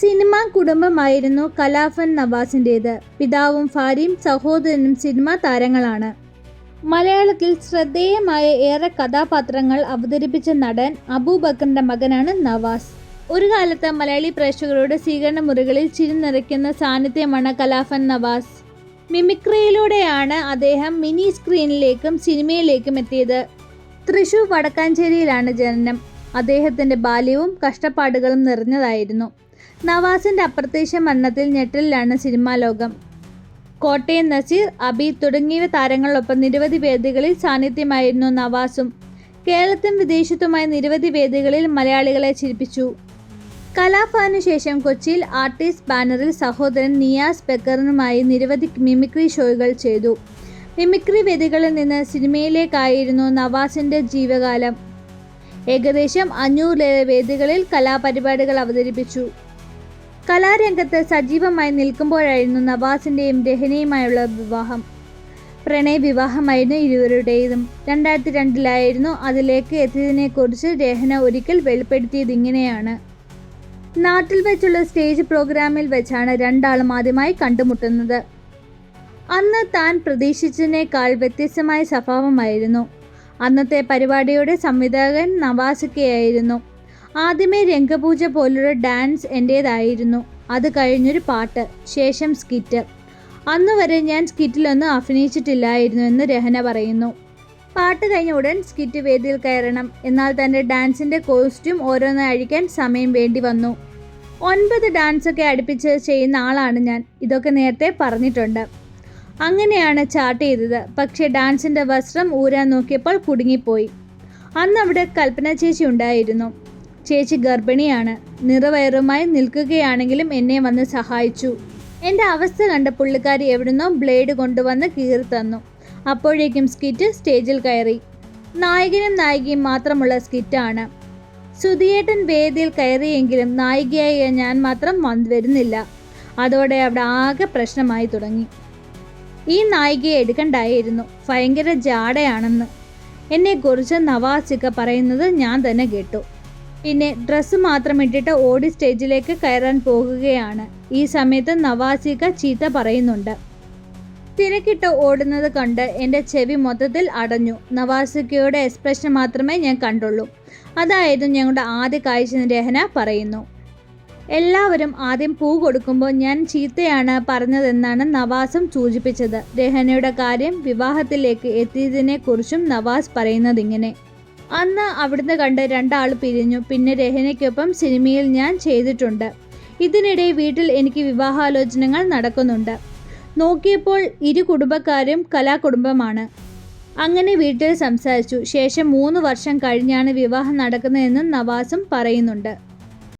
Cinema കുടുംബമായിരുന്നു കലാഫൻ നവാസിന്റേത് പിതാവും ഭാര്യയും സഹോദരനും സിനിമാ താരങ്ങളാണ്. മലയാളത്തിൽ ശ്രദ്ധേയമായ ഏറെ കഥാപാത്രങ്ങൾ അവതരിപ്പിച്ച നടൻ അബൂബക്കറിന്റെ മകനാണ് നവാസ്. ഒരു കാലത്ത് മലയാളി പ്രേക്ഷകരുടെ സ്വീകരണ മുറികളിൽ ചിരി നിറയ്ക്കുന്ന സാന്നിധ്യമാണ് കലാഫൻ നവാസ്. മിമിക്രിയിലൂടെയാണ് അദ്ദേഹം മിനി സ്ക്രീനിലേക്കും സിനിമയിലേക്കും എത്തിയത്. തൃശൂർ വടക്കാഞ്ചേരിയിലാണ് ജനനം. അദ്ദേഹത്തിന്റെ ബാല്യവും കഷ്ടപ്പാടുകളും നിറഞ്ഞതായിരുന്നു. നവാസിന്റെ അപ്രത്യക്ഷ മരണത്തിൽ ഞെട്ടലിലാണ് സിനിമാ ലോകം. കോട്ടയം നസീർ അബി തുടങ്ങിയ താരങ്ങളൊപ്പം നിരവധി വേദികളിൽ സാന്നിധ്യമായിരുന്നു നവാസും. കേരളത്തും വിദേശത്തുമായി നിരവധി വേദികളിൽ മലയാളികളെ ചിരിപ്പിച്ചു. കലാഫാനു ശേഷം കൊച്ചിയിൽ ആർട്ടിസ്റ്റ് ബാനറിൽ സഹോദരൻ നിയാസ് ബക്കറിനുമായി നിരവധി മിമിക്രി ഷോകൾ ചെയ്തു. മിമിക്രി വേദികളിൽ നിന്ന് സിനിമയിലേക്കായിരുന്നു നവാസിന്റെ ജീവകാലം. ഏകദേശം അഞ്ഞൂറിലേറെ വേദികളിൽ കലാപരിപാടികൾ അവതരിപ്പിച്ചു. കലാരംഗത്ത് സജീവമായി നിൽക്കുമ്പോഴായിരുന്നു നവാസിന്റെയും രഹനയുമായുള്ള വിവാഹം. പ്രണയ വിവാഹമായിരുന്നു ഇരുവരുടേതും. രണ്ടായിരത്തി രണ്ടിലായിരുന്നു അതിലേക്ക് എത്തിയതിനെക്കുറിച്ച് രഹന ഒരിക്കൽ വെളിപ്പെടുത്തിയത് ഇങ്ങനെയാണ്. നാട്ടിൽ വെച്ചുള്ള സ്റ്റേജ് പ്രോഗ്രാമിൽ വെച്ചാണ് രണ്ടാളും ആദ്യമായി കണ്ടുമുട്ടുന്നത്. അന്ന് താൻ പ്രതീക്ഷിച്ചതിനേക്കാൾ വ്യത്യസ്തമായ സ്വഭാവമായിരുന്നു. അന്നത്തെ പരിപാടിയുടെ സംവിധായകൻ നവാസിക്കയായിരുന്നു. ആദ്യമേ രംഗപൂജ പോലൊരു ഡാൻസ് എന്റേതായിരുന്നു അത് കഴിഞ്ഞൊരു പാട്ട് ശേഷം സ്കിറ്റ്. അന്ന് വരെ ഞാൻ സ്കിറ്റിലൊന്നും അഭിനയിച്ചിട്ടില്ലായിരുന്നു എന്ന് രഹന പറയുന്നു. പാട്ട് കഴിഞ്ഞ ഉടൻ സ്കിറ്റ് വേദിയിൽ കയറണം. എന്നാൽ തന്റെ ഡാൻസിന്റെ കോസ്റ്റ്യൂം ഓരോന്ന് അഴിക്കാൻ സമയം വേണ്ടി വന്നു. ഒൻപത് ഡാൻസൊക്കെ അടുപ്പിച്ച് ചെയ്യുന്ന ആളാണ് ഞാൻ. ഇതൊക്കെ നേരത്തെ പറഞ്ഞിട്ടുണ്ട്. അങ്ങനെയാണ് ചാർട്ട് ചെയ്തത്. പക്ഷേ ഡാൻസിന്റെ വസ്ത്രം ഊരാൻ നോക്കിയപ്പോൾ കുടുങ്ങിപ്പോയി. അന്ന് അവിടെ കൽപ്പന ചേച്ചി ഉണ്ടായിരുന്നു. ചേച്ചി ഗർഭിണിയാണ്. നിറവയറുമായി നിൽക്കുകയാണെങ്കിലും എന്നെ വന്ന് സഹായിച്ചു. എന്റെ അവസ്ഥ കണ്ട പുള്ളിക്കാരി എവിടുന്നോ ബ്ലേഡ് കൊണ്ടുവന്ന് കീറി തന്നു. അപ്പോഴേക്കും സ്കിറ്റ് സ്റ്റേജിൽ കയറി. നായകനും നായികയും മാത്രമുള്ള സ്കിറ്റാണ്. സുധിയേട്ടൻ വേദിയിൽ കയറിയെങ്കിലും നായികയായ ഞാൻ മാത്രം വരുന്നില്ല. അതോടെ അവിടെ ആകെ പ്രശ്നമായി തുടങ്ങി. ഈ നായികയെ എടുക്കണ്ടായിരുന്നു. ഭയങ്കര ജാടയാണെന്ന്. എന്നെക്കുറിച്ച് നവാസിക്ക പറയുന്നത് ഞാൻ തന്നെ കേട്ടു. പിന്നെ ഡ്രസ്സ് മാത്രം ഇട്ടിട്ട് ഓടി സ്റ്റേജിലേക്ക് കയറാൻ പോകുകയാണ്. ഈ സമയത്ത് നവാസിക ചീത്ത പറയുന്നുണ്ട്. തിരക്കിട്ട് ഓടുന്നത് കണ്ട് എന്റെ ചെവി മൊത്തത്തിൽ അടഞ്ഞു. നവാസിക്കയുടെ എക്സ്പ്രഷൻ മാത്രമേ ഞാൻ കണ്ടുള്ളൂ. അതായിരുന്നു ഞങ്ങളുടെ ആദ്യ കാഴ്ച രഹന പറയുന്നു. എല്ലാവരും ആദ്യം പൂ കൊടുക്കുമ്പോൾ ഞാൻ ചീത്തയാണ് പറഞ്ഞതെന്നാണ് നവാസും സൂചിപ്പിച്ചത്. രഹനയുടെ കാര്യം വിവാഹത്തിലേക്ക് എത്തിയതിനെക്കുറിച്ചും നവാസ് പറയുന്നതിങ്ങനെ അന്ന് അവിടുന്ന് കണ്ട് രണ്ടാൾ പിരിഞ്ഞു. പിന്നെ രഹനയ്ക്കൊപ്പം സിനിമയിൽ ഞാൻ ചെയ്തിട്ടുണ്ട്. ഇതിനിടെ വീട്ടിൽ എനിക്ക് വിവാഹാലോചനകൾ നടക്കുന്നുണ്ട്. നോക്കിയപ്പോൾ ഇരു കുടുംബക്കാരും കലാകുടുംബമാണ്. അങ്ങനെ വീട്ടിൽ സംസാരിച്ചു. ശേഷം മൂന്ന് വർഷം കഴിഞ്ഞാണ് വിവാഹം നടക്കുന്നതെന്നും നവാസും പറയുന്നുണ്ട്.